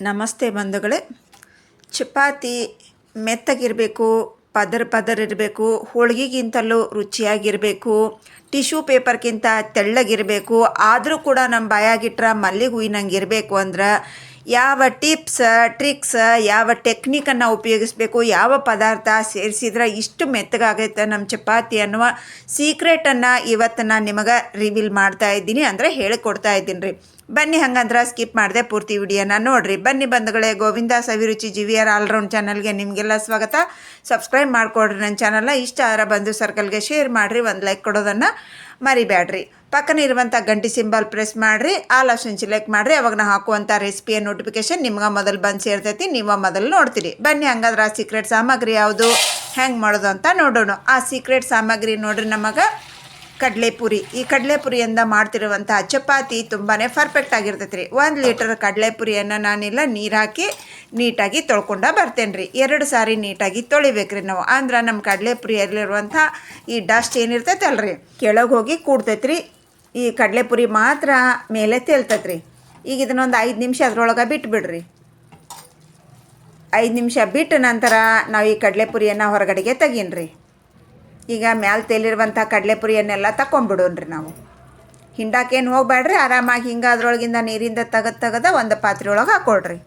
ನಮಸ್ತೆ ಬಂಧುಗಳೇ. ಚಪಾತಿ ಮೆತ್ತಗಿರಬೇಕು, ಪದರ್ ಪದರ್ ಇರಬೇಕು, ಹೋಳಿಗೆಗಿಂತಲೂ ರುಚಿಯಾಗಿರಬೇಕು, ಟಿಶ್ಯೂ ಪೇಪರ್ಗಿಂತ ತೆಳ್ಳಗಿರಬೇಕು, ಆದರೂ ಕೂಡ ನಮ್ಮ ಬಾಯಾಗಿಟ್ರೆ ಮಲ್ಲಿಗೆ ಹೂವಿನಂಗೆ ಇರಬೇಕು ಅಂದ್ರೆ ಯಾವ ಟಿಪ್ಸ್, ಟ್ರಿಕ್ಸ್, ಯಾವ ಟೆಕ್ನಿಕನ್ನು ಉಪಯೋಗಿಸ್ಬೇಕು, ಯಾವ ಪದಾರ್ಥ ಸೇರಿಸಿದ್ರೆ ಇಷ್ಟು ಮೆತ್ತಗಾಗೈತೆ ನಮ್ಮ ಚಪಾತಿ ಅನ್ನುವ ಸೀಕ್ರೆಟನ್ನು ಇವತ್ತು ನಾನು ನಿಮಗೆ ರಿವೀಲ್ ಮಾಡ್ತಾ ಇದ್ದೀನಿ. ಅಂದರೆ ಹೇಳಿಕೊಡ್ತಾ ಇದ್ದೀನಿ ರೀ. ಬನ್ನಿ ಹಂಗಂದ್ರೆ ಸ್ಕಿಪ್ ಮಾಡಿದೆ ಪೂರ್ತಿ ವಿಡಿಯೋನ ನೋಡಿರಿ. ಬನ್ನಿ ಬಂಧುಗಳೇ, Govinda Saviruchi G V R all round ಚಾನಲ್ಗೆ ನಿಮಗೆಲ್ಲ ಸ್ವಾಗತ. ಸಬ್ಸ್ಕ್ರೈಬ್ ಮಾಡಿಕೊಡ್ರಿ ನನ್ನ ಚಾನಲ್ನ ಇಷ್ಟ ಆರ ಬಂಧು ಸರ್ಕಲ್ಗೆ ಶೇರ್ ಮಾಡಿರಿ, ಒಂದು ಲೈಕ್ ಕೊಡೋದನ್ನು ಮರಿಬೇಡ್ರಿ ಪಕ್ಕನ ಇರುವಂಥ ಗಂಟಿ ಸಿಂಬಲ್ ಪ್ರೆಸ್ ಮಾಡಿರಿ ಆಲ್ ಆಪ್ಷನ್ ಸೆಲೆಕ್ಟ್ ಮಾಡಿರಿ ಅವಾಗ ನಾನು ಹಾಕುವಂಥ ರೆಸಿಪಿಯ ನೋಟಿಫಿಕೇಶನ್ ನಿಮ್ಗೆ ಮೊದಲು ಬಂದು ಸೇರ್ತೈತಿ, ನೀವು ಮೊದಲು ನೋಡ್ತೀರಿ. ಬನ್ನಿ ಹಂಗಾದ್ರೆ ಆ ಸೀಕ್ರೆಟ್ ಸಾಮಗ್ರಿ ಯಾವುದು, ಹೆಂಗೆ ಮಾಡೋದು ಅಂತ ನೋಡೋಣ. ಆ ಸೀಕ್ರೆಟ್ ಸಾಮಗ್ರಿ ನೋಡ್ರಿ ನಮಗೆ. ಕಡಲೆಪುರಿ. ಈ ಕಡಲೆಪುರಿಯಿಂದ ಮಾಡ್ತಿರುವಂಥ ಚಪಾತಿ ತುಂಬಾ ಪರ್ಫೆಕ್ಟ್ ಆಗಿರ್ತೈತೆ ರೀ ಒಂದು ಲೀಟರ್ ಕಡಲೆಪುರಿಯನ್ನು ನಾನೆಲ್ಲ, ನೀರು ಹಾಕಿ ನೀಟಾಗಿ ತೊಳ್ಕೊಂಡು ಬರ್ತೇನೆ ರೀ ಎರಡು ಸಾರಿ ನೀಟಾಗಿ ತೊಳಿಬೇಕ್ರಿ ನಾವು. ಅಂದ್ರೆ ನಮ್ಮ ಕಡಲೆಪುರಿಯಲ್ಲಿರುವಂಥ ಈ ಡಸ್ಟ್ ಏನಿರ್ತೈತೆ ಅಲ್ರಿ ಕೆಳಗೆ ಹೋಗಿ ಕೂಡ್ತೈತೆ ರೀ ಈ ಕಡಲೆಪುರಿ ಮಾತ್ರ ಮೇಲೆ ತೇಲ್ತೈತೆ ರೀ ಈಗ ಇದನ್ನೊಂದು ಐದು ನಿಮಿಷ ಅದ್ರೊಳಗೆ ಬಿಟ್ಬಿಡ್ರಿ. ಐದು ನಿಮಿಷ ಬಿಟ್ಟ ನಂತರ ನಾವು ಈ ಕಡಲೆಪುರಿಯನ್ನು ಹೊರಗಡೆಗೆ ತೆಗೀನ್ರಿ. ಈಗ ಮ್ಯಾಲೆ ತೇಲಿರುವಂಥ ಕಡಲೆಪುರಿಯನ್ನೆಲ್ಲ ತಗೊಂಡ್ಬಿಡೋಣ್ರಿ ನಾವು. ಹಿಂಡಾಕೇನು ಹೋಗ್ಬೇಡ್ರಿ ಆರಾಮಾಗಿ ಹಿಂಗೆ ಅದ್ರೊಳಗಿಂದ ನೀರಿಂದ ತೆಗೆದು ತೆಗೆದ ಒಂದು ಪಾತ್ರೆ ಒಳಗೆ ಹಾಕೊಳ್ರಿ.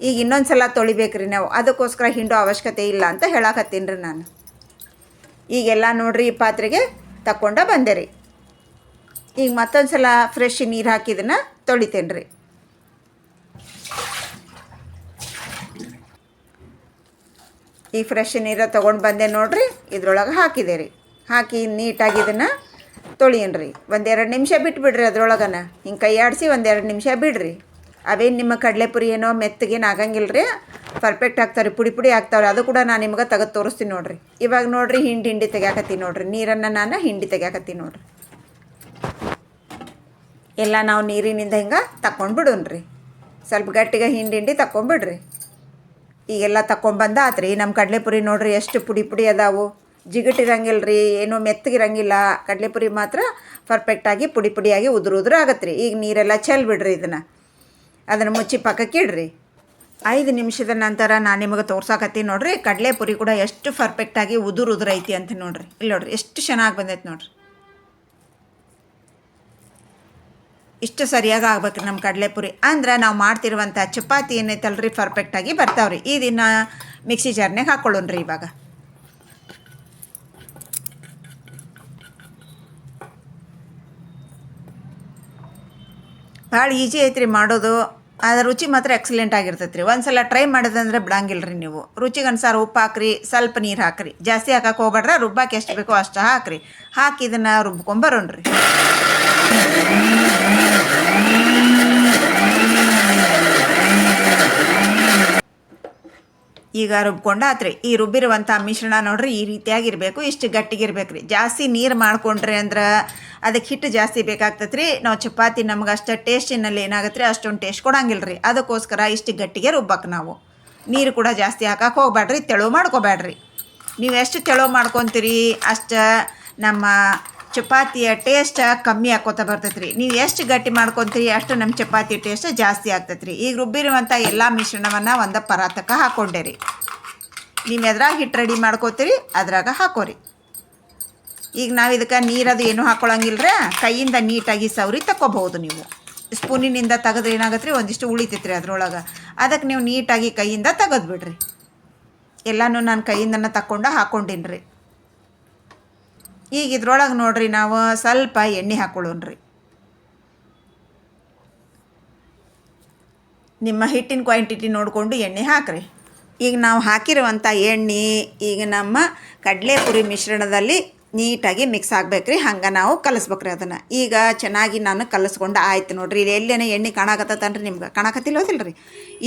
ಈಗ ಇನ್ನೊಂದು ಸಲ ತೊಳಿಬೇಕ್ರಿ ನಾವು. ಅದಕ್ಕೋಸ್ಕರ ಹಿಂಡೋ ಅವಶ್ಯಕತೆ ಇಲ್ಲ ಅಂತ ಹೇಳಕತ್ತೀನಿ ರೀ ನಾನು. ಈಗೆಲ್ಲ ನೋಡ್ರಿ ಈ ಪಾತ್ರೆಗೆ ತಕ್ಕೊಂಡ ಬಂದೆ ರೀ. ಈಗ ಮತ್ತೊಂದು ಸಲ ಫ್ರೆಶ್ ನೀರು ಹಾಕಿದನ್ನ ತೊಳಿತೇನೆ ರೀ ಈ ಫ್ರೆಶ್ ನೀರು ತೊಗೊಂಡು ಬಂದೆ ನೋಡ್ರಿ, ಇದ್ರೊಳಗೆ ಹಾಕಿದೆ ರೀ ಹಾಕಿ ನೀಟಾಗಿ ಇದನ್ನು ತೊಳಿಯನ್ರಿ. ಒಂದೆರಡು ನಿಮಿಷ ಬಿಟ್ಬಿಡ್ರಿ ಅದ್ರೊಳಗನ. ಹಿಂಗೆ ಕೈ ಆಡಿಸಿ ಒಂದೆರಡು ನಿಮಿಷ ಬಿಡ್ರಿ. ಅವೇನು ನಿಮ್ಮ ಕಡಲೆಪುರಿ ಏನೋ ಮೆತ್ತಗೇನು ಆಗಂಗಿಲ್ಲ ರೀ ಪರ್ಫೆಕ್ಟ್ ಆಗ್ತಾವೆ ಪುಡಿ ಪುಡಿ ಆಗ್ತಾವ್ರಿ, ಅದು ಕೂಡ ನಾನು ನಿಮ್ಗೆ ತೆಗೆದು ತೋರಿಸ್ತೀನಿ ನೋಡ್ರಿ. ಇವಾಗ ನೋಡ್ರಿ ಹಿಂಡಿ ಹಿಂಡಿ ತೆಗ್ಯಾಕತ್ತೀನಿ ನೋಡ್ರಿ, ನೀರನ್ನು ನಾನು ಹಿಂಡಿ ತೆಗ್ಯಾಕತ್ತೀನಿ ನೋಡ್ರಿ. ಎಲ್ಲ ನಾವು ನೀರಿನಿಂದ ಹಿಂಗೆ ತಕೊಂಡು ಬಿಡೋಣ್ರಿ. ಸ್ವಲ್ಪ ಗಟ್ಟಿಗೆ ಹಿಂಡಿ ಹಿಂಡಿ ತಕೊಂಬಿಡ್ರಿ ಈಗೆಲ್ಲ ತಕೊಂಬಂದ ಆತ್ರಿ ನಮ್ಮ ಕಡಲೆಪುರಿ ನೋಡ್ರಿ ಎಷ್ಟು ಪುಡಿ ಪುಡಿ ಅದಾವು. ಜಿಗಟಿರಂಗಿಲ್ಲ ರೀ ಏನು ಮೆತ್ತಗಿರಂಗಿಲ್ಲ. ಕಡಲೆಪುರಿ ಮಾತ್ರ ಪರ್ಫೆಕ್ಟಾಗಿ ಪುಡಿ ಪುಡಿಯಾಗಿ ಉದುರು ಉದುರು ಆಗತ್ತೆ ರೀ ಈಗ ನೀರೆಲ್ಲ ಚೆಲ್ ಬಿಡ್ರಿ ಇದನ್ನು. ಅದನ್ನು ಮುಚ್ಚಿ ಪಕ್ಕಕ್ಕೆ ಇಡ್ರಿ. ಐದು ನಿಮಿಷದ ನಂತರ ನಾನು ನಿಮಗೆ ತೋರ್ಸಾಕತ್ತೀನಿ ನೋಡ್ರಿ. ಕಡಲೆಪುರಿ ಕೂಡ ಎಷ್ಟು ಪರ್ಫೆಕ್ಟಾಗಿ ಉದುರು ಉದುರೈತಿ ಅಂತ ನೋಡ್ರಿ. ಇಲ್ಲಿ ನೋಡ್ರಿ, ಎಷ್ಟು ಚೆನ್ನಾಗಿ ಬಂದೈತೆ ನೋಡ್ರಿ. ಇಷ್ಟು ಸರಿಯಾಗಿ ಆಗ್ಬೇಕು ನಮ್ಮ ಕಡಲೆಪುರಿ. ಅಂದ್ರೆ ನಾವು ಮಾಡ್ತಿರುವಂಥ ಚಪಾತಿ ಏನೈತಲ್ರಿ ಪರ್ಫೆಕ್ಟಾಗಿ ಬರ್ತಾವ್ರಿ. ಈ ದಿನ ಮಿಕ್ಸಿ ಜಾರ್ನಾಗ ಹಾಕ್ಕೊಳ್ಳೋಣ್ರಿ ಇವಾಗ. ಭಾಳ ಈಜಿ ಐತ್ರಿ ಮಾಡೋದು. ಅದರ ರುಚಿ ಮಾತ್ರ ಎಕ್ಸಲೆಂಟ್ ಆಗಿರ್ತೈತೆ ರೀ ಒಂದು ಸಲ ಟ್ರೈ ಮಾಡೋದಂದ್ರೆ ಬಿಡಂಗಿಲ್ಲ ರೀ ನೀವು. ರುಚಿಗೆ ಅನುಸಾರ ಉಪ್ಪು ಹಾಕ್ರಿ, ಸ್ವಲ್ಪ ನೀರು ಹಾಕ್ರಿ. ಜಾಸ್ತಿ ಹಾಕಕ್ಕೆ ಹೋಗ್ಬೇಡ್ರೆ ರುಬ್ಬಕ್ಕೆ ಎಷ್ಟು ಬೇಕೋ ಅಷ್ಟು ಹಾಕ್ರಿ. ಹಾಕಿ ಇದನ್ನು ರುಬ್ಕೊಂಬರೋಣ್ರಿ ಈಗ ರುಬ್ಕೊಂಡು ಆತ್ರಿ. ಈ ರುಬ್ಬಿರುವಂಥ ಮಿಶ್ರಣ ನೋಡ್ರಿ, ಈ ರೀತಿಯಾಗಿರ್ಬೇಕು, ಇಷ್ಟು ಗಟ್ಟಿಗಿರ್ಬೇಕು ರೀ ಜಾಸ್ತಿ ನೀರು ಮಾಡ್ಕೊಂಡ್ರಿ ಅಂದ್ರೆ ಅದಕ್ಕೆ ಹಿಟ್ಟು ಜಾಸ್ತಿ ಬೇಕಾಗ್ತೈತೆ ರೀ ನಾವು ಚಪಾತಿ ನಮ್ಗೆ ಅಷ್ಟು ಟೇಸ್ಟಿನಲ್ಲಿ ಏನಾಗತ್ತೆ ರೀ ಅಷ್ಟೊಂದು ಟೇಸ್ಟ್ ಕೊಡಂಗಿಲ್ಲ ರೀ ಅದಕ್ಕೋಸ್ಕರ ಇಷ್ಟು ಗಟ್ಟಿಗೆ ರುಬ್ಬಕ್ಕೆ ನಾವು. ನೀರು ಕೂಡ ಜಾಸ್ತಿ ಹಾಕಕ್ಕೆ ಹೋಗ್ಬೇಡ್ರಿ ತೆಳು ಮಾಡ್ಕೋಬೇಡ್ರಿ ನೀವು ಎಷ್ಟು ತೆಳು ಮಾಡ್ಕೊತೀರಿ, ಅಷ್ಟು ನಮ್ಮ ಚಪಾತಿಯ ಟೇಸ್ಟ್ ಕಮ್ಮಿ ಹಾಕೋತ ಬರ್ತೈತೆ ರೀ ನೀವು ಎಷ್ಟು ಗಟ್ಟಿ ಮಾಡ್ಕೊತೀರಿ, ಅಷ್ಟು ನಮ್ಮ ಚಪಾತಿ ಟೇಸ್ಟ್ ಜಾಸ್ತಿ ಆಗ್ತೈತೆ ರೀ ಈಗ ರುಬ್ಬಿರುವಂಥ ಎಲ್ಲ ಮಿಶ್ರಣವನ್ನು ಒಂದು ಪರಾತಕ್ಕೆ ಹಾಕೊಂಡೆ ರೀ ನೀವು ಎದ್ರಾಗ ಹಿಟ್ಟು ರೆಡಿ ಮಾಡ್ಕೋತೀರಿ, ಅದ್ರಾಗ ಹಾಕೋರಿ. ಈಗ ನಾವು ಇದಕ್ಕೆ ನೀರದು ಏನು ಹಾಕ್ಕೊಳಂಗಿಲ್ಲ ರೀ ಕೈಯಿಂದ ನೀಟಾಗಿ ಸವರಿ ತಗೋಬಹುದು ನೀವು. ಸ್ಪೂನಿನಿಂದ ತೆಗೆದ್ರೆ ಏನಾಗತ್ತೆ ರೀ ಒಂದಿಷ್ಟು ಉಳಿತೈತೆ ರೀ ಅದ್ರೊಳಗೆ. ಅದಕ್ಕೆ ನೀವು ನೀಟಾಗಿ ಕೈಯಿಂದ ತೆಗೆದ್ಬಿಡ್ರಿ. ಎಲ್ಲನೂ ನಾನು ಕೈಯಿಂದನ ತಕ್ಕೊಂಡು ಹಾಕ್ಕೊಂಡಿನಿ ರೀ ಈಗ ಇದ್ರೊಳಗೆ ನೋಡ್ರಿ ನಾವು ಸ್ವಲ್ಪ ಎಣ್ಣೆ ಹಾಕ್ಕೊಳ್ಳೋಣ್ರಿ ನಿಮ್ಮ ಹಿಟ್ಟಿನ ಕ್ವಾಂಟಿಟಿ ನೋಡಿಕೊಂಡು ಎಣ್ಣೆ ಹಾಕ್ರಿ. ಈಗ ನಾವು ಹಾಕಿರುವಂಥ ಎಣ್ಣೆ ಈಗ ನಮ್ಮ ಕಡಲೆಪುರಿ ಮಿಶ್ರಣದಲ್ಲಿ ನೀಟಾಗಿ ಮಿಕ್ಸ್ ಆಗ್ಬೇಕ್ರಿ. ಹಂಗೆ ನಾವು ಕಲಿಸ್ಬೇಕ್ರಿ ಅದನ್ನು. ಈಗ ಚೆನ್ನಾಗಿ ನಾನು ಕಲಿಸ್ಕೊಂಡು ಆಯ್ತು ನೋಡ್ರಿ. ಎಲ್ಲೇನೋ ಎಣ್ಣೆ ಕಾಣಕತ್ತನ್ರಿ ನಿಮ್ಗೆ. ಕಾಣಾಕತ್ತಿಲ್ಲೋದಿಲ್ಲರಿ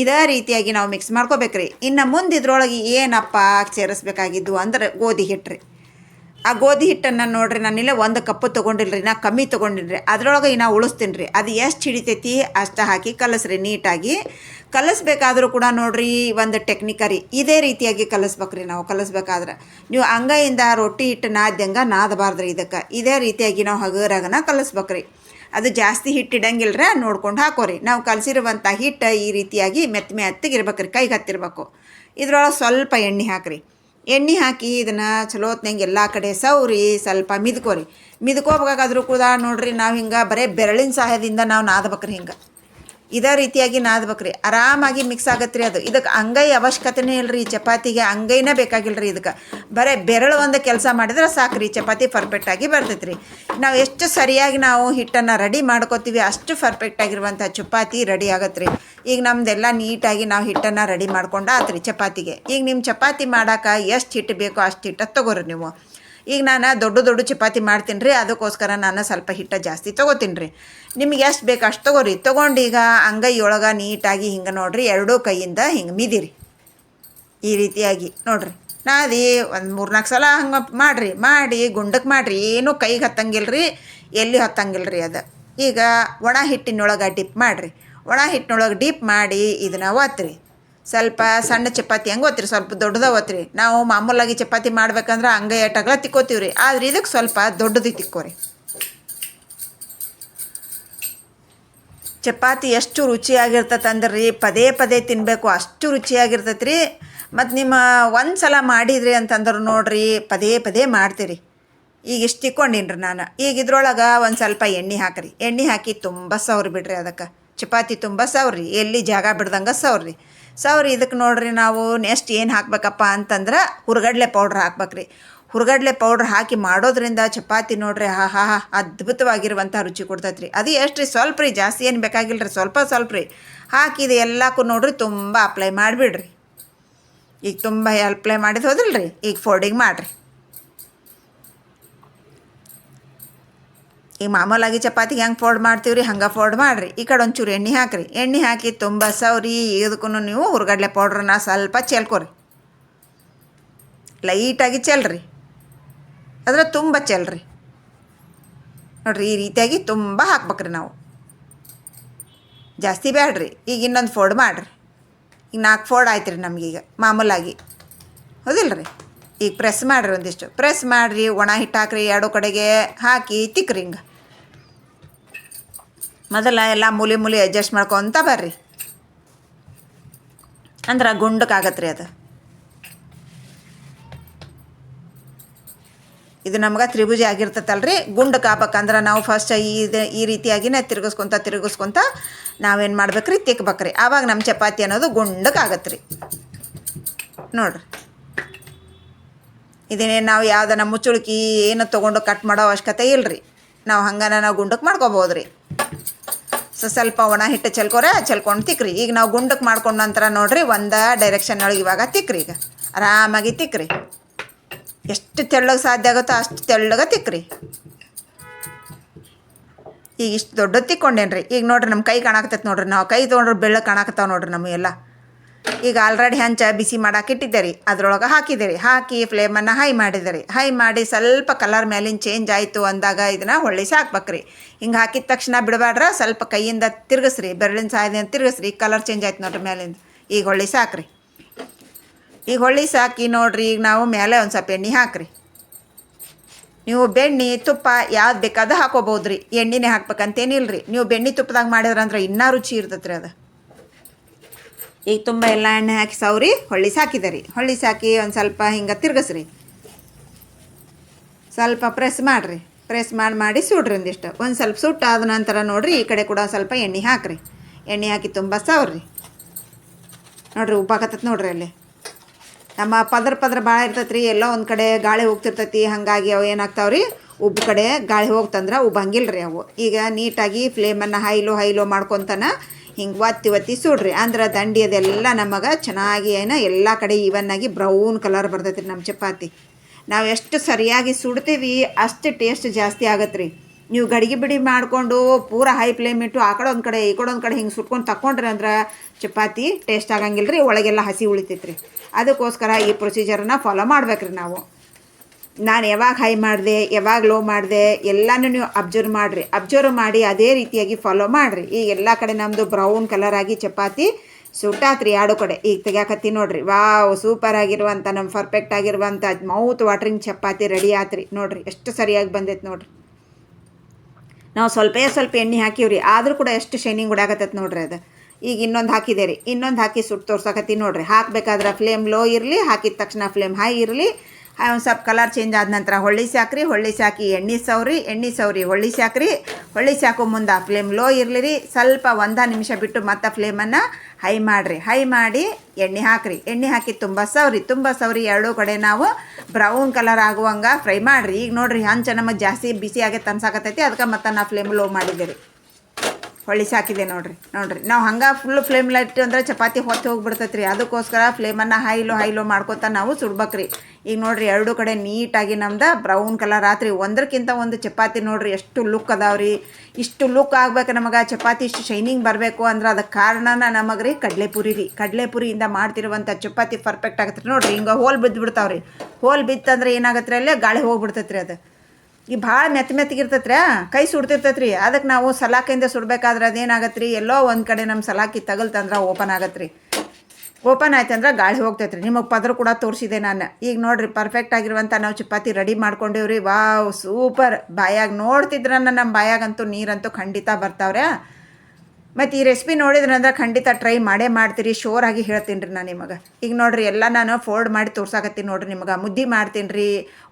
ಇದೇ ರೀತಿಯಾಗಿ ನಾವು ಮಿಕ್ಸ್ ಮಾಡ್ಕೋಬೇಕ್ರಿ. ಇನ್ನು ಮುಂದೆ ಇದ್ರೊಳಗೆ ಏನಪ್ಪ ಸೇರಿಸ್ಬೇಕಾಗಿದ್ದು ಅಂದ್ರೆ ಗೋಧಿ ಹಿಟ್ಟು ರೀ ಆ ಗೋಧಿ ಹಿಟ್ಟನ್ನು ನೋಡ್ರಿ ನಾನಿಲ್ಲ ಒಂದು ಕಪ್ಪು ತೊಗೊಂಡಿಲ್ರಿ, ನಾ ಕಮ್ಮಿ ತೊಗೊಂಡಿನ್ರಿ ಅದರೊಳಗೆ ನಾ ಉಳಿಸ್ತೀನಿ ರೀ ಅದು ಎಷ್ಟು ಹಿಡಿತೈತಿ, ಅಷ್ಟು ಹಾಕಿ ಕಲಸ್ರಿ ನೀಟಾಗಿ. ಕಲಿಸ್ಬೇಕಾದ್ರೂ ಕೂಡ ನೋಡ್ರಿ, ಒಂದು ಟೆಕ್ನಿಕರಿ ಇದೇ ರೀತಿಯಾಗಿ ಕಲಿಸ್ಬೇಕ್ರಿ ನಾವು, ಕಲಿಸ್ಬೇಕಾದ್ರೆ. ನೀವು ಅಂಗೈಯಿಂದ ರೊಟ್ಟಿ ಹಿಟ್ಟು ನಾದ್ಯಂಗೆ ನಾದಬಾರ್ದ್ರಿ ಇದಕ್ಕೆ. ಇದೇ ರೀತಿಯಾಗಿ ನಾವು ಹಗುರಾಗನ ಕಲಿಸ್ಬೇಕ್ರಿ. ಅದು ಜಾಸ್ತಿ ಹಿಟ್ಟು ಇಡಂಗಿಲ್ರ ನೋಡ್ಕೊಂಡು ಹಾಕೋರಿ. ನಾವು ಕಲಸಿರುವಂಥ ಹಿಟ್ಟು ಈ ರೀತಿಯಾಗಿ ಮೆತ್ತ ಮೆತ್ತಗೆ ಇರ್ಬೇಕು ರೀ ಕೈಗೆ ಹತ್ತಿರ್ಬೇಕು. ಇದ್ರೊಳಗೆ ಸ್ವಲ್ಪ ಎಣ್ಣೆ ಹಾಕಿರಿ. ಎಣ್ಣೆ ಹಾಕಿ ಇದನ್ನು ಚಲೋ ಹೊತ್ನಂಗೆ ಎಲ್ಲ ಕಡೆ ಸೌರಿ ಸ್ವಲ್ಪ ಮಿದ್ಕೋರಿ. ಮಿದ್ಕೋಬೇಕಾದ್ರೂ ಕೂಡ ನೋಡ್ರಿ ನಾವು ಹಿಂಗೆ ಬರೀ ಬೆರಳಿನ ಸಹಾಯದಿಂದ ನಾವು ನಾದಬೇಕ್ರಿ ಹಿಂಗೆ. ಇದೇ ರೀತಿಯಾಗಿ ನಾದ್ಬೇಕ್ರಿ. ಆರಾಮಾಗಿ ಮಿಕ್ಸ್ ಆಗತ್ತೆ ರೀ ಅದು. ಇದಕ್ಕೆ ಅಂಗೈ ಅವಶ್ಯಕತೆನೇ ಇಲ್ರಿ ಈ ಚಪಾತಿಗೆ. ಅಂಗೈನೇ ಬೇಕಾಗಿಲ್ಲ ರೀ ಇದಕ್ಕೆ. ಬರೀ ಬೆರಳು ಒಂದು ಕೆಲಸ ಮಾಡಿದ್ರೆ ಸಾಕು ರೀ ಚಪಾತಿ ಪರ್ಫೆಕ್ಟಾಗಿ ಬರ್ತೈತೆ ರೀ ನಾವು ಎಷ್ಟು ಸರಿಯಾಗಿ ನಾವು ಹಿಟ್ಟನ್ನು ರೆಡಿ ಮಾಡ್ಕೋತೀವಿ, ಅಷ್ಟು ಪರ್ಫೆಕ್ಟಾಗಿರುವಂಥ ಚಪಾತಿ ರೆಡಿ ಆಗತ್ತೆ ರೀ ಈಗ ನಮ್ಮದೆಲ್ಲ ನೀಟಾಗಿ ನಾವು ಹಿಟ್ಟನ್ನು ರೆಡಿ ಮಾಡ್ಕೊಂಡು ಆತ್ರಿ ಚಪಾತಿಗೆ. ಈಗ ನಿಮ್ಮ ಚಪಾತಿ ಮಾಡೋಕೆ ಎಷ್ಟು ಹಿಟ್ಟು ಬೇಕೋ ಅಷ್ಟು ಹಿಟ್ಟ ತೊಗೋರಿ ನೀವು. ಈಗ ನಾನು ದೊಡ್ಡ ದೊಡ್ಡ ಚಪಾತಿ ಮಾಡ್ತೀನಿ ರೀ ಅದಕ್ಕೋಸ್ಕರ ನಾನು ಸ್ವಲ್ಪ ಹಿಟ್ಟು ಜಾಸ್ತಿ ತೊಗೋತೀನಿ ರೀ ನಿಮ್ಗೆ ಎಷ್ಟು ಬೇಕು ಅಷ್ಟು ತೊಗೋರಿ. ತೊಗೊಂಡು ಈಗ ಅಂಗೈಯೊಳಗೆ ನೀಟಾಗಿ ಹಿಂಗೆ ನೋಡಿರಿ, ಎರಡೂ ಕೈಯಿಂದ ಹಿಂಗೆ ಮಿದಿರಿ. ಈ ರೀತಿಯಾಗಿ ನೋಡ್ರಿ. ನಾದಿ ಒಂದು ಮೂರ್ನಾಲ್ಕು ಸಲ ಹಂಗೆ ಮಾಡಿರಿ, ಮಾಡಿ ಗುಂಡಕ್ಕೆ ಮಾಡಿರಿ, ಏನೂ ಕೈಗೆ ಹತ್ತಂಗಿಲ್ಲ ರೀ ಎಲ್ಲಿ ಹತ್ತಂಗಿಲ್ಲ ರೀ ಅದು. ಈಗ ಒಣ ಹಿಟ್ಟಿನೊಳಗೆ ಡಿಪ್ ಮಾಡಿರಿ. ಒಣ ಹಿಟ್ಟಿನೊಳಗೆ ಡಿಪ್ ಮಾಡಿ ಇದನ್ನ ಒತ್ತಿರಿ ಸ್ವಲ್ಪ ಸಣ್ಣ ಚಪಾತಿ, ಹೆಂಗೆ ಓತ್ರಿ, ಸ್ವಲ್ಪ ದೊಡ್ಡದ ಓತ್ರಿ. ನಾವು ಮಾಮೂಲಾಗಿ ಚಪಾತಿ ಮಾಡ್ಬೇಕಂದ್ರೆ ಹಂಗೆ ಏಟಾಗಲ ತಿಕ್ಕೋತೀವಿ ರೀ ಆದ್ರೆ ಇದಕ್ಕೆ ಸ್ವಲ್ಪ ದೊಡ್ಡದು ತಿಕ್ಕೋರಿ. ಚಪಾತಿ ಎಷ್ಟು ರುಚಿಯಾಗಿರ್ತೈತೆ ಅಂದ್ರೆ ರೀ ಪದೇ ಪದೇ ತಿನ್ನಬೇಕು ಅಷ್ಟು ರುಚಿಯಾಗಿರ್ತೈತೆ ರೀ ಮತ್ತು ನಿಮ್ಮ ಒಂದು ಸಲ ಮಾಡಿದ್ರಿ ಅಂತಂದ್ರೆ ನೋಡ್ರಿ, ಪದೇ ಪದೇ ಮಾಡ್ತೀರಿ. ಈಗ ಇಷ್ಟು ತಿಕ್ಕೊಂಡಿನ್ರಿ ನಾನು. ಈಗ ಇದ್ರೊಳಗೆ ಒಂದು ಸ್ವಲ್ಪ ಎಣ್ಣೆ ಹಾಕಿರಿ. ಎಣ್ಣೆ ಹಾಕಿ ತುಂಬ ಸವ್ರಿ ಬಿಡ್ರಿ ಅದಕ್ಕೆ. ಚಪಾತಿ ತುಂಬ ಸವ್ರಿ. ಎಲ್ಲಿ ಜಾಗ ಬಿಡ್ದಂಗೆ ಸವ್ರಿ. ಸವ್ರಿ ಇದಕ್ಕೆ ನೋಡ್ರಿ ನಾವು ನೆಕ್ಸ್ಟ್ ಏನು ಹಾಕ್ಬೇಕಪ್ಪ ಅಂತಂದ್ರೆ ಹುರ್ಗಡ್ಲೆ ಪೌಡ್ರ್ ಹಾಕ್ಬೇಕ್ರಿ. ಹುರ್ಗಡ್ಲೆ ಪೌಡ್ರ್ ಹಾಕಿ ಮಾಡೋದ್ರಿಂದ ಚಪಾತಿ ನೋಡ್ರಿ, ಹಾ ಹಾ ಹಾ ಅದ್ಭುತವಾಗಿರುವಂಥ ರುಚಿ ಕೊಡ್ತೈತೆ ರೀ ಅದು ಎಷ್ಟು ರೀ ಸ್ವಲ್ಪ ರೀ ಜಾಸ್ತಿ ಏನು ಬೇಕಾಗಿಲ್ಲ ರೀ ಸ್ವಲ್ಪ ಸ್ವಲ್ಪ ರೀ ಹಾಕಿದ ಎಲ್ಲಕ್ಕೂ ನೋಡ್ರಿ ತುಂಬ ಅಪ್ಲೈ ಮಾಡಿಬಿಡ್ರಿ. ಈಗ ತುಂಬ ಅಪ್ಲೈ ಮಾಡಿದ ಹೋದಿಲ್ಲ ರೀ ಈಗ ಫೋಲ್ಡಿಂಗ್ ಮಾಡಿರಿ. ಈಗ ಮಾಮೂಲಾಗಿ ಚಪಾತಿಗೆ ಹೆಂಗೆ ಫೋಲ್ಡ್ ಮಾಡ್ತೀವಿ ರೀ ಹಂಗೆ ಫೋಲ್ಡ್ ಮಾಡಿರಿ. ಈ ಕಡೆ ಒಂಚೂರು ಎಣ್ಣೆ ಹಾಕಿರಿ. ಎಣ್ಣೆ ಹಾಕಿ ತುಂಬ ಸವ್ರಿ ಇದಕ್ಕೂ ನೀವು ಹುರ್ಗಡ್ಲೆ ಪೌಡ್ರನ್ನ ಸ್ವಲ್ಪ ಚೆಲ್ಕೊರಿ. ಲೈಟಾಗಿ ಚೆಲ್ರಿ. ಅದರ ತುಂಬ ಚೆಲ್ರಿ. ನೋಡ್ರಿ, ಈ ರೀತಿಯಾಗಿ ತುಂಬ ಹಾಕ್ಬೇಕ್ರಿ ನಾವು. ಜಾಸ್ತಿ ಬೇಡ್ರಿ ಈಗ ಇನ್ನೊಂದು ಫೋಲ್ಡ್ ಮಾಡಿರಿ. ಈಗ ನಾಲ್ಕು ಫೋಲ್ಡ್ ಆಯ್ತು ರೀ ನಮಗೀಗ, ಮಾಮೂಲಾಗಿ. ಹೌದಿಲ್ಲ ರೀ ಈಗ ಪ್ರೆಸ್ ಮಾಡಿರಿ ಒಂದಿಷ್ಟು. ಪ್ರೆಸ್ ಮಾಡಿರಿ, ಒಣ ಹಿಟ್ಟು ಹಾಕ್ರಿ ಎರಡು ಕಡೆಗೆ ಹಾಕಿ ತಿಕ್ಕ್ರಿ ಹಿಂಗೆ. ಮೊದಲ ಎಲ್ಲ ಮೂಲಿ ಮೂಲಿ ಅಡ್ಜಸ್ಟ್ ಮಾಡ್ಕೊತ ಬರ್ರಿ. ಅಂದ್ರೆ ಗುಂಡಕ್ಕಾಗತ್ತೆ ರೀ ಅದು. ಇದು ನಮ್ಗೆ ತ್ರಿಭುಜ ಆಗಿರ್ತೈತಲ್ರಿ. ಗುಂಡಕ್ಕೆ ಹಾಕ್ಬೇಕಂದ್ರೆ ನಾವು ಫಸ್ಟ್ ಇದು ಈ ರೀತಿಯಾಗಿನೇ ತಿರ್ಗಿಸ್ಕೊತ ತಿರ್ಗಿಸ್ಕೊತ ನಾವೇನು ಮಾಡ್ಬೇಕ್ರಿ? ತಿಕ್ಬೇಕ್ರಿ. ಆವಾಗ ನಮ್ಮ ಚಪಾತಿ ಅನ್ನೋದು ಗುಂಡಕ್ಕೆ ಆಗತ್ತೆ ರೀ ನೋಡ್ರಿ. ಇದೇನೇ ನಾವು ಯಾವ್ದನ ಮುಚ್ಚುಳ್ಕಿ ಏನು ತೊಗೊಂಡು ಕಟ್ ಮಾಡೋ ಅವಶ್ಯಕತೆ ಇಲ್ಲ ರೀ ನಾವು ಹಂಗನ ನಾವು ಗುಂಡಕ್ಕೆ ಮಾಡ್ಕೋಬೋದು ರೀ ಸೊ ಸ್ವಲ್ಪ ಒಣ ಹಿಟ್ಟು ಚೆಲ್ಕೋರೆ ಚೆಲ್ಕೊಂಡು ತಿಕ್ರಿ. ಈಗ ನಾವು ಗುಂಡಕ್ಕೆ ಮಾಡ್ಕೊಂಡ ನಂತರ ನೋಡ್ರಿ ಒಂದು ಡೈರೆಕ್ಷನ್ ಒಳಗೆ ಇವಾಗ ತಿಕ್ರಿ ಈಗ. ಆರಾಮಾಗಿ ತಿಕ್ರಿ. ಎಷ್ಟು ತೆಳ್ಳಗೆ ಸಾಧ್ಯ ಆಗುತ್ತೋ ಅಷ್ಟು ತೆಳ್ಳಗೆ ತಿಕ್ರಿ. ಈಗ ಇಷ್ಟು ದೊಡ್ಡ ತಿಕ್ಕೊಂಡೇನ್ರಿ. ಈಗ ನೋಡ್ರಿ ನಮ್ಮ ಕೈ ಕಾಣಾಕತ್ತೈತೆ ನೋಡ್ರಿ. ನಾವು ಕೈ ತೊಗೊಂಡ್ರೆ ಬೆಳ್ಳಗೆ ಕಾಣಾಕತ್ತಾವ ನೋಡ್ರಿ ನಮಗೆಲ್ಲ. ಈಗ ಆಲ್ರೆಡಿ ಹಂಚ ಬಿಸಿ ಮಾಡಕ್ಕೆ ರೀ ಅದ್ರೊಳಗೆ ಹಾಕಿದೆ ಹಾಕಿ ಫ್ಲೇಮನ್ನು ಹೈ ಮಾಡಿದೆ ಹೈ ಮಾಡಿ ಸ್ವಲ್ಪ ಕಲರ್ ಮೇಲಿನ ಚೇಂಜ್ ಆಯಿತು ಅಂದಾಗ ಇದನ್ನು ಹೊಳ್ಳಿಸಿ ಹಾಕ್ಬೇಕ್ರಿ ಹಿಂಗೆ ಹಾಕಿದ ತಕ್ಷಣ ಬಿಡಬೇಡ್ರ ಸ್ವಲ್ಪ ಕೈಯಿಂದ ತಿರುಗಿಸ್ರಿ. ಬೆರಳಿನ ಸಹಾಯದಿಂದ ತಿರುಗಿಸ್ರಿ. ಕಲರ್ ಚೇಂಜ್ ಆಯ್ತು ನೋಡ್ರಿ ಮೇಲಿಂದ. ಈಗ ಹೊಳ್ಳಿ ಸಾಕ್ರಿ. ಈಗ ಹೊಳ್ಳಿ ಸಾಕಿ ನೋಡ್ರಿ. ಈಗ ನಾವು ಮೇಲೆ ಒಂದು ಸ್ವಲ್ಪ ಎಣ್ಣೆ ಹಾಕ್ರಿ. ನೀವು ಬೆಣ್ಣೆ, ತುಪ್ಪ ಯಾವ್ದು ಬೇಕಾದ ಹಾಕೋಬೋದು ರೀ ಎಣ್ಣೆನೇ ಹಾಕ್ಬೇಕಂತೇನಿಲ್ಲ ರೀ ನೀವು ಬೆಣ್ಣೆ ತುಪ್ಪದಾಗ ಮಾಡಿದ್ರಂದ್ರೆ ಇನ್ನೂ ರುಚಿ ಇರ್ತೈತೆ ರೀ ಅದು. ಈಗ ತುಂಬ ಎಲ್ಲ ಎಣ್ಣೆ ಹಾಕಿ ಸೌರಿ ಹೊಳ್ಳಿ ಸಾಕಿದರಿ ಹೊಳ್ಳಿ ಸಾಕಿ ಒಂದು ಸ್ವಲ್ಪ ಹಿಂಗೆ ತಿರ್ಗಿಸ್ರಿ. ಸ್ವಲ್ಪ ಪ್ರೆಸ್ ಮಾಡಿರಿ. ಪ್ರೆಸ್ ಮಾಡಿ ಮಾಡಿ ಸುಡ್ರಿ ಒಂದಿಷ್ಟು. ಒಂದು ಸ್ವಲ್ಪ ಸುಟ್ಟು ಆದ ನಂತರ ನೋಡಿರಿ ಈ ಕಡೆ ಕೂಡ ಸ್ವಲ್ಪ ಎಣ್ಣೆ ಹಾಕ್ರಿ. ಎಣ್ಣೆ ಹಾಕಿ ತುಂಬ ಸವ್ರಿ. ನೋಡಿರಿ ಉಪ್ಪಾಕತ್ತೈತೆ ನೋಡ್ರಿ ಅಲ್ಲಿ. ನಮ್ಮ ಪದ್ರ ಪದ್ರ ಭಾಳ ಇರ್ತೈತೆ ರೀ. ಎಲ್ಲೋ ಒಂದು ಕಡೆ ಗಾಳಿ ಹೋಗ್ತಿರ್ತೈತಿ. ಹಾಗಾಗಿ ಅವು ಏನಾಗ್ತಾವೆ ರೀ? ಉಬ್ಬು ಕಡೆ ಗಾಳಿ ಹೋಗ್ತಂದ್ರೆ ಉಬ್ಬಂಗಿಲ್ಲ ರೀ ಅವು. ಈಗ ನೀಟಾಗಿ ಫ್ಲೇಮನ್ನು ಹೈಲೋ ಹೈಲೋ ಮಾಡ್ಕೊತಾನ ಹಿಂಗೆ ಒತ್ತಿ ಒತ್ತಿ ಸುಡ್ರಿ. ಅಂದ್ರೆ ದಂಡಿ ಅದೆಲ್ಲ ನಮಗೆ ಚೆನ್ನಾಗಿ ಏನೋ ಎಲ್ಲ ಕಡೆ ಈವನ್ನಾಗಿ ಬ್ರೌನ್ ಕಲರ್ ಬರ್ತೈತೆ ರೀ ನಮ್ಮ ಚಪಾತಿ. ನಾವು ಎಷ್ಟು ಸರಿಯಾಗಿ ಸುಡ್ತೀವಿ ಅಷ್ಟು ಟೇಸ್ಟ್ ಜಾಸ್ತಿ ಆಗತ್ತೆ ರೀ ನೀವು ಗಡಿಗೆ ಬಿಡಿ ಮಾಡಿಕೊಂಡು ಪೂರ ಹೈ ಫ್ಲೇಮ್ ಇಟ್ಟು ಆ ಕಡೆ ಒಂದು ಕಡೆ, ಈ ಕಡೆ ಒಂದು ಕಡೆ ಹಿಂಗೆ ಸುಟ್ಕೊಂಡು ತಕೊಂಡ್ರಿ ಅಂದ್ರೆ ಚಪಾತಿ ಟೇಸ್ಟ್ ಆಗಂಗಿಲ್ಲ ರೀ ಒಳಗೆಲ್ಲ ಹಸಿ ಉಳಿತೈತೆ ರೀ ಅದಕ್ಕೋಸ್ಕರ ಈ ಪ್ರೊಸೀಜರನ್ನ ಫಾಲೋ ಮಾಡ್ಬೇಕ್ರಿ ನಾವು. ನಾನು ಯಾವಾಗ ಹೈ ಮಾಡಿದೆ, ಯಾವಾಗ ಲೋ ಮಾಡಿದೆ, ಎಲ್ಲನೂ ನೀವು ಅಬ್ಸರ್ವ್ ಮಾಡಿರಿ. ಅಬ್ಸರ್ವ್ ಮಾಡಿ ಅದೇ ರೀತಿಯಾಗಿ ಫಾಲೋ ಮಾಡಿರಿ. ಈಗ ಎಲ್ಲ ಕಡೆ ನಮ್ಮದು ಬ್ರೌನ್ ಕಲರ್ ಆಗಿ ಚಪಾತಿ ಸುಟ್ಟಾತ್ರಿ ಎರಡು ಕಡೆ. ಈಗ ತೆಗ್ಯಾಕತ್ತಿ ನೋಡ್ರಿ. ವಾವ್ ಸೂಪರ್ ಆಗಿರುವಂಥ ನಮ್ಮ ಪರ್ಫೆಕ್ಟ್ ಆಗಿರುವಂಥ ಮೌತ್ ವಾಟ್ರಿಂಗ್ ಚಪಾತಿ ರೆಡಿ ಆತ್ರಿ. ನೋಡ್ರಿ, ಎಷ್ಟು ಸರಿಯಾಗಿ ಬಂದೈತೆ ನೋಡ್ರಿ. ನಾವು ಸ್ವಲ್ಪೇ ಸ್ವಲ್ಪ ಎಣ್ಣೆ ಹಾಕಿವ್ರಿ. ಆದರೂ ಕೂಡ ಎಷ್ಟು ಶೈನಿಂಗ್ ಉಡಾಕತ್ತೈತೆ ನೋಡ್ರಿ ಅದು. ಈಗ ಇನ್ನೊಂದು ಹಾಕಿದೆ ರೀ ಇನ್ನೊಂದು ಹಾಕಿ ಸುಟ್ಟು ತೋರ್ಸಾಕತ್ತಿ ನೋಡ್ರಿ. ಹಾಕಬೇಕಾದ್ರೆ ಫ್ಲೇಮ್ ಲೋ ಇರಲಿ, ಹಾಕಿದ ತಕ್ಷಣ ಫ್ಲೇಮ್ ಹೈ ಇರಲಿ. ಒಂದು ಸ್ವಲ್ಪ ಕಲರ್ ಚೇಂಜ್ ಆದ ನಂತರ ಹೊಳ್ಳಿ ಸಾಕ್ರಿ, ಹೊಳ್ಳಿ ಸಾಕಿ ಎಣ್ಣೆ ಸೌರಿ ಎಣ್ಣೆ ಸೌರಿ ಹೊಳ್ಳಿ ಸಾಕ್ರಿ. ಹೊಳ್ಳಿ ಹಾಕೋ ಮುಂದೆ ಫ್ಲೇಮ್ ಲೋ ಇರಲಿರಿ. ಸ್ವಲ್ಪ ಒಂದ ನಿಮಿಷ ಬಿಟ್ಟು ಮತ್ತೆ ಫ್ಲೇಮನ್ನು ಹೈ ಮಾಡಿರಿ. ಹೈ ಮಾಡಿ ಎಣ್ಣೆ ಹಾಕ್ರಿ. ಎಣ್ಣೆ ಹಾಕಿ ತುಂಬ ಸೌರಿ ತುಂಬ ಸೌರಿ ಎರಡೂ ಕಡೆ ನಾವು ಬ್ರೌನ್ ಕಲರ್ ಆಗುವಂಗೆ ಫ್ರೈ ಮಾಡಿರಿ. ಈಗ ನೋಡಿರಿ, ಹಂಚ ನಮಗೆ ಜಾಸ್ತಿ ಬಿಸಿ ಆಗೈತೆ ಅನ್ಸಾಕತ್ತೈತಿ ಅದಕ್ಕೆ ಮತ್ತೆ ನಾ ಫ್ಲೇಮ್ ಲೋ ಮಾಡಿದ್ದೆ ರೀ ಹೊಳ್ಳಿ ಸಾಕಿದೆ ನೋಡ್ರಿ ನೋಡ್ರಿ. ನಾವು ಹಂಗೆ ಫುಲ್ ಫ್ಲೇಮ್ ಲೈಟ್ ಅಂದ್ರೆ ಚಪಾತಿ ಹೊತ್ತು ಹೋಗ್ಬಿಡ್ತೈತೆ ರೀ ಅದಕ್ಕೋಸ್ಕರ ಫ್ಲೇಮನ್ನು ಹೈಲೋ ಹೈಲೋ ಮಾಡ್ಕೊತ ನಾವು ಸುಡ್ಬೇಕ್ರಿ. ಈಗ ನೋಡ್ರಿ ಎರಡು ಕಡೆ ನೀಟಾಗಿ ನಮ್ದು ಬ್ರೌನ್ ಕಲರ್ ಆತ್ರಿ. ಒಂದಕ್ಕಿಂತ ಒಂದು ಚಪಾತಿ ನೋಡ್ರಿ ಎಷ್ಟು ಲುಕ್ ಅದಾವ್ರಿ. ಇಷ್ಟು ಲುಕ್ ಆಗ್ಬೇಕು ನಮಗೆ. ಚಪಾತಿ ಇಷ್ಟು ಶೈನಿಂಗ್ ಬರಬೇಕು ಅಂದ್ರೆ ಅದಕ್ಕೆ ಕಾರಣನ ನಮಗೆ ರೀ ಕಡಲೆಪುರಿ ರೀ ಕಡಲೆಪುರಿಯಿಂದ ಮಾಡ್ತಿರುವಂಥ ಚಪಾತಿ ಪರ್ಫೆಕ್ಟ್ ಆಗತ್ತೆ ನೋಡ್ರಿ. ಹಿಂಗೆ ಹೋಲ್ ಬಿದ್ದು ಬಿಡ್ತಾವ್ರಿ ಹೋಲ್ ಬಿತ್ತಂದ್ರೆ ಏನಾಗತ್ತೆ ಅಲ್ಲೇ ಗಾಳಿ ಹೋಗ್ಬಿಡ್ತೈತ್ರಿ ಅದು. ಈ ಭಾಳ ಮೆತ್ತ ಮೆತ್ತಗಿರ್ತೈತ್ರಿ ಕೈ ಸುಡ್ತಿರ್ತೈತೆ ರೀ ಅದಕ್ಕೆ ನಾವು ಸಲಾಕಿಂದ ಸುಡ್ಬೇಕಾದ್ರೆ ಅದೇನಾಗತ್ತೆ ರೀ ಎಲ್ಲೋ ಒಂದು ಕಡೆ ನಮ್ಮ ಸಲಾಕಿ ತಗಲ್ತಂದ್ರೆ ಓಪನ್ ಆಗತ್ತೆ ಓಪನ್ ಆಯ್ತು ಅಂದ್ರೆ ಗಾಳಿ ಹೋಗ್ತೈತ್ರಿ. ನಿಮಗೆ ಪದ್ರ ಕೂಡ ತೋರಿಸಿದೆ ನಾನು. ಈಗ ನೋಡ್ರಿ ಪರ್ಫೆಕ್ಟ್ ಆಗಿರುವಂಥ ನಾವು ಚಪಾತಿ ರೆಡಿ ಮಾಡ್ಕೊಂಡಿವ್ರಿ. ವಾವ್ ಸೂಪರ್ ಬಾಯಾಗ ನೋಡ್ತಿದ್ರನ್ನ ನಮ್ಮ ಬಾಯಾಗಂತೂ ನೀರಂತೂ ಖಂಡಿತ ಬರ್ತಾವ್ರೆ ಮತ್ತು ಈ ರೆಸಿಪಿ ನೋಡಿದ್ರಂದ್ರೆ ಖಂಡಿತ ಟ್ರೈ ಮಾಡೇ ಮಾಡ್ತೀರಿ ಶೋರ್ ಆಗಿ ಹೇಳ್ತೀನಿ ರೀ ನಾನು ನಿಮಗೆ. ಈಗ ನೋಡ್ರಿ, ಎಲ್ಲ ನಾನು ಫೋಲ್ಡ್ ಮಾಡಿ ತೋರ್ಸಾಕತ್ತೀನಿ ನೋಡ್ರಿ ನಿಮಗೆ. ಮುದ್ದೆ ಮಾಡ್ತೀನಿ ರೀ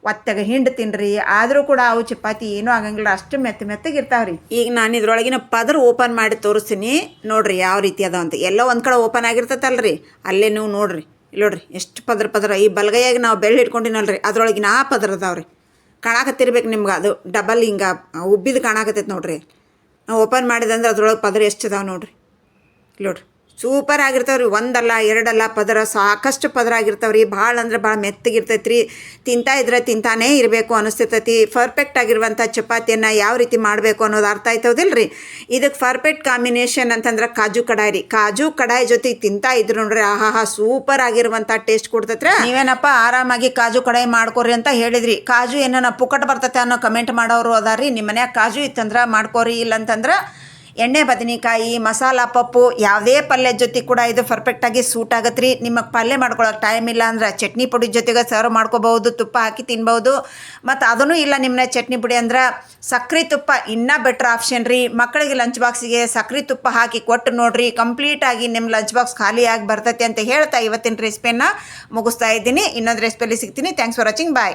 ಒತ್ತಾಗ ಹಿಂಡ್ತೀನಿ ರೀ ಆದರೂ ಕೂಡ ಅವು ಚಪಾತಿ ಏನೂ ಆಗಂಗಿಲ್ಲ, ಅಷ್ಟು ಮೆತ್ತ ಇರ್ತಾವೆ ರೀ. ಈಗ ನಾನು ಇದ್ರೊಳಗಿನ ಪದ್ರ ಓಪನ್ ಮಾಡಿ ತೋರಿಸ್ತೀನಿ. ನೋಡ್ರಿ ಯಾವ ರೀತಿ ಅದ ಅಂತ. ಎಲ್ಲೋ ಒಂದು ಕಡೆ ಓಪನ್ ಆಗಿರ್ತೈತಲ್ರಿ. ಅಲ್ಲೇ ನೀವು ನೋಡಿರಿ. ನೋಡ್ರಿ ಎಷ್ಟು ಪದ್ರ ಪದ್ರ. ಈ ಬಲಗೈಯಾಗಿ ನಾವು ಬೆಳ್ಳಿ ಇಟ್ಕೊಂಡಿನಲ್ರಿ. ಅದ್ರೊಳಗಿನ ಆ ಪದರ ಅದಾವ್ರಿ. ಕಾಣಾಕತ್ತಿರ್ಬೇಕು ನಿಮ್ಗೆ. ಅದು ಡಬಲ್ ಹಿಂಗೆ ಉಬ್ಬಿದು ಕಾಣಾಕತ್ತೈತೆ ನೋಡ್ರಿ. ನಾವು ಓಪನ್ ಮಾಡಿದಂದ್ರೆ ಅದ್ರೊಳಗೆ ಪದರ ಎಷ್ಟು ಇದಾವೆ ನೋಡ್ರಿ ನೋಡ್ರಿ. ಸೂಪರ್ ಆಗಿರ್ತಾವೆ ಒಂದಲ್ಲ, ಎರಡಲ್ಲ ಪದರ ಸಾಕಷ್ಟು ಪದರ ಆಗಿರ್ತಾವೆ ರೀ ಭಾಳ ಅಂದ್ರೆ ಭಾಳ ಮೆತ್ತಗಿರ್ತೈತೆ ರೀ ತಿಂತಾ ಇದ್ರೆ ತಿಂತಾನೇ ಇರಬೇಕು ಅನಿಸ್ತಿರ್ತೈತಿ ಪರ್ಫೆಕ್ಟ್ ಆಗಿರುವಂಥ ಚಪಾತಿಯನ್ನು ಯಾವ ರೀತಿ ಮಾಡಬೇಕು ಅನ್ನೋದು ಅರ್ಥ ಆಯ್ತದಿಲ್ಲ ರೀ ಇದಕ್ಕೆ ಪರ್ಫೆಕ್ಟ್ ಕಾಂಬಿನೇಷನ್ ಅಂತಂದ್ರೆ ಕಾಜು ಕಡಾಯಿ ರೀ. ಕಾಜು ಕಡಾಯಿ ಜೊತೆಗೆ ತಿಂತಾ ಇದ್ರು ನೋಡ್ರಿ ಆಹಾ ಸೂಪರ್ ಆಗಿರುವಂಥ ಟೇಸ್ಟ್ ಕೊಡ್ತೈತ್ರಿ. ನೀವೇನಪ್ಪ ಆರಾಮಾಗಿ ಕಾಜು ಕಡಾಯಿ ಮಾಡ್ಕೊರಿ ಅಂತ ಹೇಳಿದ್ರಿ. ಕಾಜು ಏನಾನ ಪುಕ್ಕಟ್ ಬರ್ತೈತೆ ಅನ್ನೋ ಕಮೆಂಟ್ ಮಾಡೋರು ಅದಾರಿ ನಿಮ್ಮ ಮನ್ಯಾಗ ಕಾಜು ಇತ್ತಂದ್ರೆ ಮಾಡ್ಕೊರಿ, ಇಲ್ಲಂತಂದ್ರೆ ಎಣ್ಣೆ, ಬದನೆಕಾಯಿ, ಮಸಾಲ, ಪಪ್ಪು, ಯಾವುದೇ ಪಲ್ಯ ಜೊತೆ ಕೂಡ ಇದು ಪರ್ಫೆಕ್ಟಾಗಿ ಸೂಟ್ ಆಗತ್ತೆ ರೀ ನಿಮಗೆ ಪಲ್ಯ ಮಾಡ್ಕೊಳಕ್ಕೆ ಟೈಮ್ ಇಲ್ಲ ಅಂದ್ರೆ ಚಟ್ನಿ ಪುಡಿ ಜೊತೆಗೆ ಸರ್ವ್ ಮಾಡ್ಕೋಬಹುದು, ತುಪ್ಪ ಹಾಕಿ ತಿನ್ಬೋದು ಮತ್ತು ಅದೂ ಇಲ್ಲ ನಿಮ್ಮನ್ನ ಚಟ್ನಿ ಪುಡಿ ಅಂದ್ರೆ ಸಕ್ರೆ ತುಪ್ಪ ಇನ್ನೂ ಬೆಟ್ರ್ ಆಪ್ಷನ್ ರೀ. ಮಕ್ಕಳಿಗೆ ಲಂಚ್ ಬಾಕ್ಸಿಗೆ ಸಕ್ರೆ ತುಪ್ಪ ಹಾಕಿ ಕೊಟ್ಟು ನೋಡ್ರಿ ಕಂಪ್ಲೀಟಾಗಿ ನಿಮ್ಮ ಲಂಚ್ ಬಾಕ್ಸ್ ಖಾಲಿಯಾಗಿ ಬರ್ತೈತೆ ಅಂತ ಹೇಳ್ತಾ ಇವತ್ತಿನ ರೆಸಿಪಿಯನ್ನು ಮುಗಿಸ್ತಾ ಇದ್ದೀನಿ. ಇನ್ನೊಂದು ರೆಸಿಪಿಯಲ್ಲಿ ಸಿಗ್ತೀನಿ. Thanks for watching bye